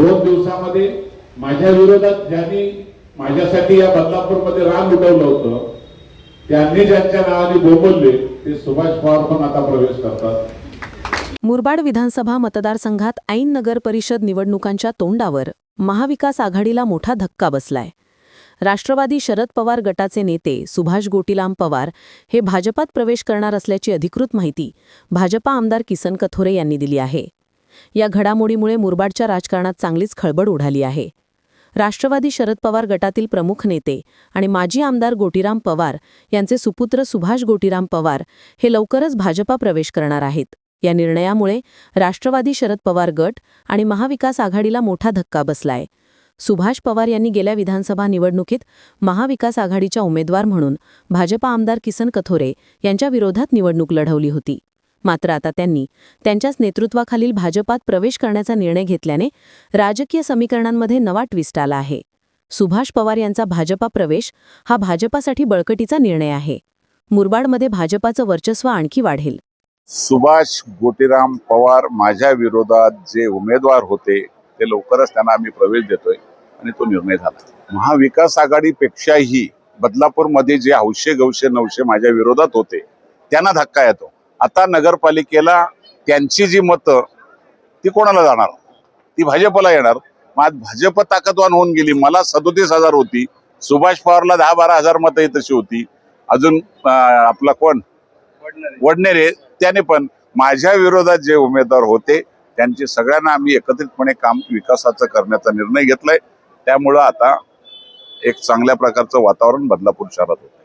दोन दिवसामध्ये माझ्या विरोधात ज्यांनी माझ्यासाठी या बदलापूरमध्ये रान उठवलं होतं त्यांनी ज्यांच्या नावाने बोबलले ते सुभाष पवार पण आता प्रवेश करतात. मुरबाड विधानसभा मतदारसंघात ऐन नगर परिषद निवडणुकांच्या तोंडावर महाविकास आघाडीला मोठा धक्का बसलाय. राष्ट्रवादी शरद पवार गटाचे नेते सुभाष गोटीलाम पवार हे भाजपात प्रवेश करणार असल्याची अधिकृत माहिती भाजपा आमदार किसन कथोरे यांनी दिली आहे. या घडामोडीमुळे मुरबाडच्या राजकारणात चांगलीच खळबळ उडाली आहे. राष्ट्रवादी शरद पवार गटातील प्रमुख नेते आणि माजी आमदार गोटीराम पवार यांचे सुपुत्र सुभाष गोटीराम पवार हे लवकरच भाजपा प्रवेश करणार आहेत. या निर्णयामुळे राष्ट्रवादी शरद पवार गट आणि महाविकास आघाडीला मोठा धक्का बसलाय. सुभाष पवार यांनी गेल्या विधानसभा निवडणुकीत महाविकास आघाडीच्या उमेदवार म्हणून भाजपा आमदार किसन कथोरे यांच्या विरोधात निवडणूक लढवली होती. मात्र आता त्यांनी त्यांच्याच नेतृत्वाखालील भाजपात प्रवेश करण्याचा निर्णय घेतल्याने राजकीय समीकरणांमध्ये नवा ट्विस्ट आला आहे. सुभाष पवार यांचा भाजपा प्रवेश हा भाजपासाठी बळकटीचा निर्णय आहे. मुरबाडमध्ये भाजपाचं वर्चस्व आणखी वाढेल. सुभाष गोटीराम पवार माझ्या विरोधात जे उमेदवार होते ते लवकरच त्यांना आम्ही प्रवेश देतोय आणि तो निर्णय झाला. महाविकास आघाडीपेक्षाही बदलापूरमध्ये जे हौशे गवशे नवशे माझ्या विरोधात होते त्यांना धक्का येतो. आता नगरपालिकेला त्यांची जी मतं ती कोणाला जाणार? ती भाजपला येणार. मग आज भाजप ताकदवान होऊन गेली. मला सदोतीस हजार होती. सुभाष पवारला दहा बारा हजार मतं तशी होती. अजून आपला कोण? वडनेरे. त्याने पण माझ्या विरोधात जे उमेदवार होते त्यांची सगळ्यांना आम्ही एकत्रितपणे काम विकासाचं करण्याचा निर्णय घेतलाय. त्यामुळं आता एक चांगल्या प्रकारचं वातावरण बदलापूर शहरात होतं.